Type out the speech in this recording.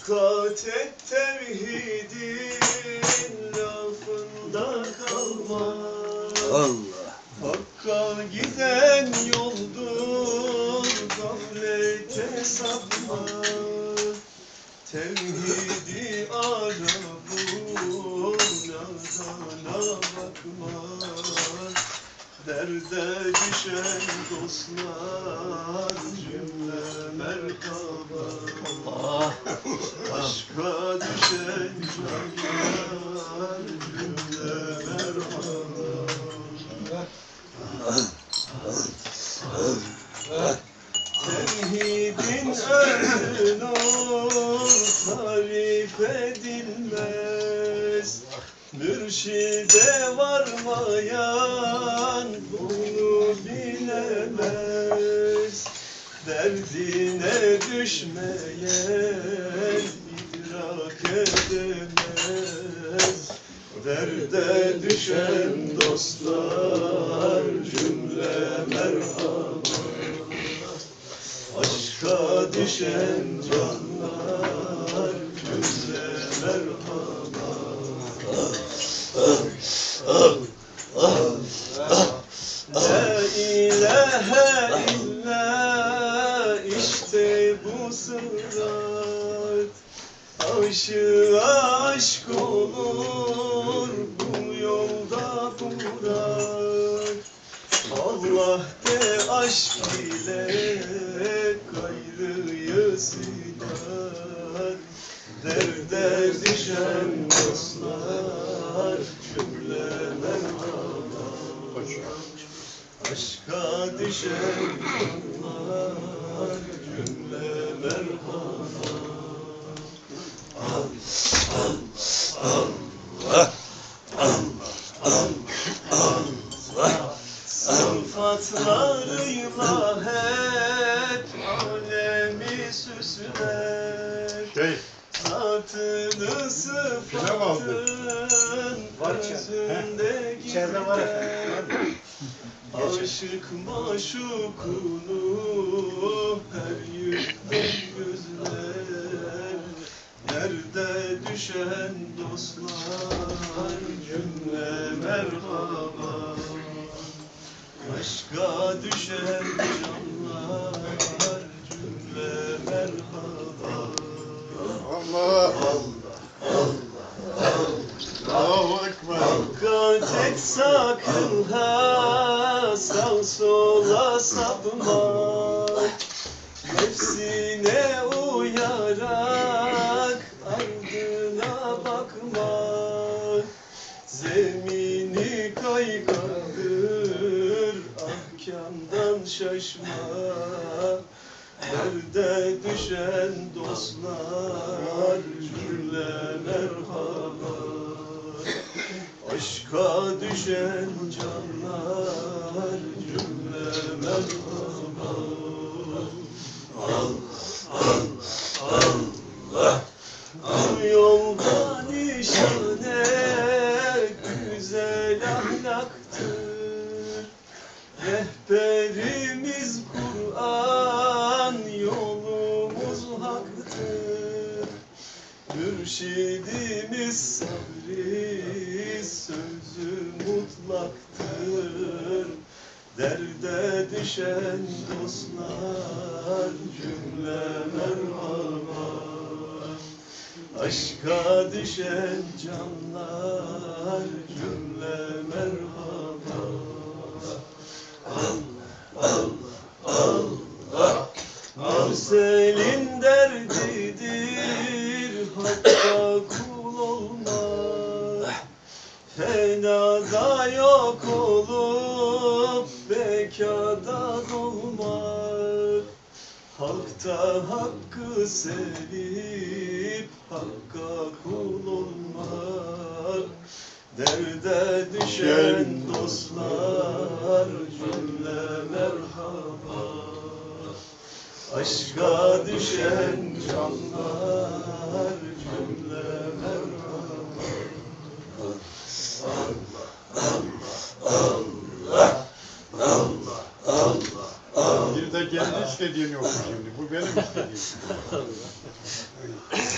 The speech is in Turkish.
Dikkat et tevhidin lafında kalma Allah. Hakka giden yoldur gaflete sapma Tevhidi ara bul nazana bakma Derde düşen dostlar tarif edilmez Mürşide varmayan bunu bilemez. Derdine düşmeyen idrak edemez. Derde düşen dostlar cümle merhaba Aşka düşen canlar Aşığa aşk olur bu yolda burak Allah de aşk ile gayrıyı siler Aşka düşen canlar cümle merhaba Sıfatlarıyla hep alemi süsler Şey, Zatını sıfatın özünde içeride var gider Aşık maşukunu her yüzden gözler Yerde düşen dostlar cümle merhaba Aşka düşen Dikkat et sakın ha sağ sola sapma Nefsine uyarak ardına bakma Zemini kaygandır ahkamdan şaşma Derde düşen dostlar cümle merhaba Aşka düşen canlar cümle merhaba Bu Mürşidimiz sabri sözü mutlaktır. Derde düşen dostlar cümle merhaba Aşka düşen canlar cümle Halkta hakkı sevip Hakka kul olmak Derde düşen dostlar cümle merhaba. Aşka düşen canlar cümle merhaba. Bir da kendi istediğini oku şimdi. Bu benim istediğim.